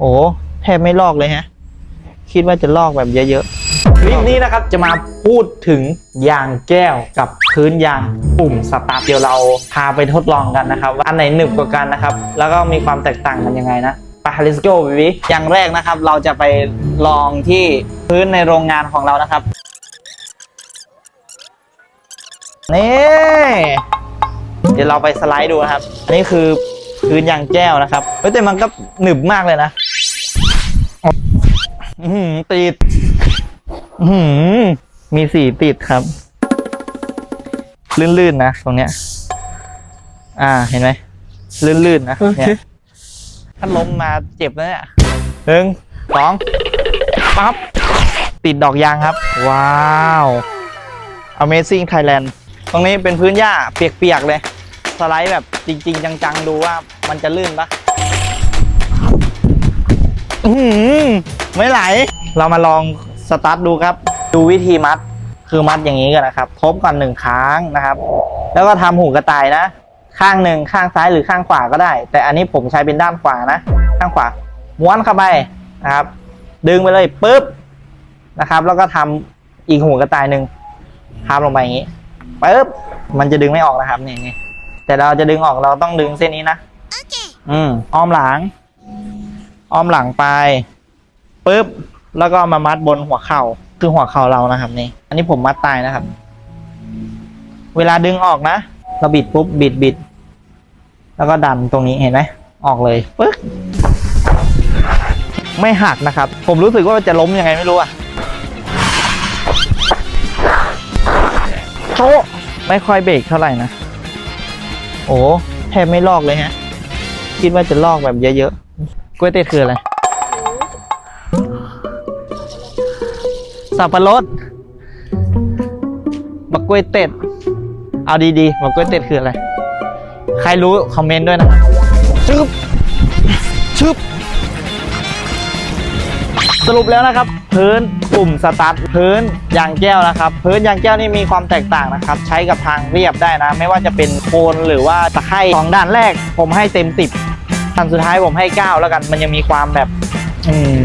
โอ้แทบไม่ลอกเลยฮะ คิดว่าจะลอกแบบเยอะๆคลิปนี้นะครับจะมาพูดถึงยางแก้วกับพื้นยางปุ่มสตาร์ทเดี๋ยวเราพาไปทดลองกันนะครับว่าอันไหนหนึบกว่ากันนะครับ แล้วก็มีความแตกต่างกันยังไงนะไป let's go baby อย่างแรกนะครับ เราจะไปลองที่พื้นในโรงงานของเรานะครับนี่เดี๋ยวเราไปสไลด์ดูนะครับ อันนี้คือ พื้นยางแก้วนะครับเฮ้ยแต่มันก็หนึบมากเลยนะอื้อหือติดอื้อหือมีสีติดครับ ลื่นๆนะตรงเนี้ย อ่าเห็นไหมลื่นๆนะเนี่ยถ้าล้มมาเจ็บนะเนี่ยหนึ่งสองปั๊บติดดอกยางครับ ว้าว Amazing Thailand ตรงนี้เป็นพื้นหญ้าเปียกๆเลย สไลด์แบบ จริง ๆ จังๆ ดูว่ามันจะลื่นปะอื้อหือไม่ไหล เรามาลองสตาร์ทดูครับ ดูวิธีมัดคือมัดอย่างนี้กันนะครับ ทบก่อนหนึ่งครั้งนะครับ แล้วก็ทำหูกระต่ายนะ ข้างหนึ่งข้างซ้ายหรือข้างขวาก็ได้ แต่อันนี้ผมใช้เป็นด้านขวานะ ข้างขวาม้วนเข้าไปนะครับ ดึงไปเลยปุ๊บนะครับ แล้วก็ทำอีกหูกระต่ายหนึ่งพับลงไปอย่างนี้ปุ๊บมันจะดึงไม่ออกนะครับนี่นี่ แต่เราจะดึงออกเราต้องดึงเส้นนี้นะ อืมอ้อมหลัง อ้อมหลังไปปุ๊บ แล้วก็มามัดบนหัวเข่า คือหัวเข่าเรานะครับนี่ อันนี้ผมมัดตายนะครับ เวลาดึงออกนะ เราบิดปุ๊บบิดบิด แล้วก็ดันตรงนี้เห็นไหม ออกเลยปึ๊กไม่หักนะครับ ผมรู้สึกว่ามันจะล้มยังไงไม่รู้อะโชะไม่ค่อยเบรกเท่าไหร่นะ โอ้แทบไม่ลอกเลยฮะ คิดว่าจะลอกแบบเยอะๆกล้วยเตี๋ยคืออะไร สับปะรดบักกล้วยเต็ด เอาดีๆบักกล้วยเต็ดคืออะไร ใครรู้คอมเมนต์ด้วยนะครับชึบชึบ สรุปแล้วนะครับพื้นปุ่มสตาร์ทพื้นยางแก้วนะครับพื้นยางแก้วนี่มีความแตกต่างนะครับใช้กับทางเรียบได้นะ ไม่ว่าจะเป็นโคนหรือว่าตะไคร่สองด่านแรก ผมให้เต็มสิบด่านสุดท้ายผมให้เก้าแล้วกันมันยังมีความแบบอืม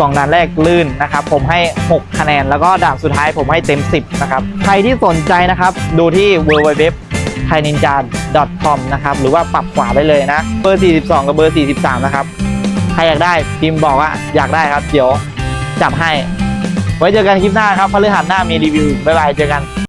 สองด่านแรกลื่นนะครับผมให้ 6 คะแนน แล้วก็ด่านสุดท้ายผมให้เต็ม 10 นะครับ ใครที่สนใจนะครับดูที่ www t h a i n i n j a com นะครับหรือว่าปรับขวาได้เลยนะ เบอร์ 42 กับเบอร์ 43 นะครับ ใครอยากได้พิมพ์บอกว่าอยากได้ครับ เดี๋ยวจับให้ ไว้เจอกันคลิปหน้าครับพฤหัสหน้ามีรีวิวบ๊ายบายเจอกัน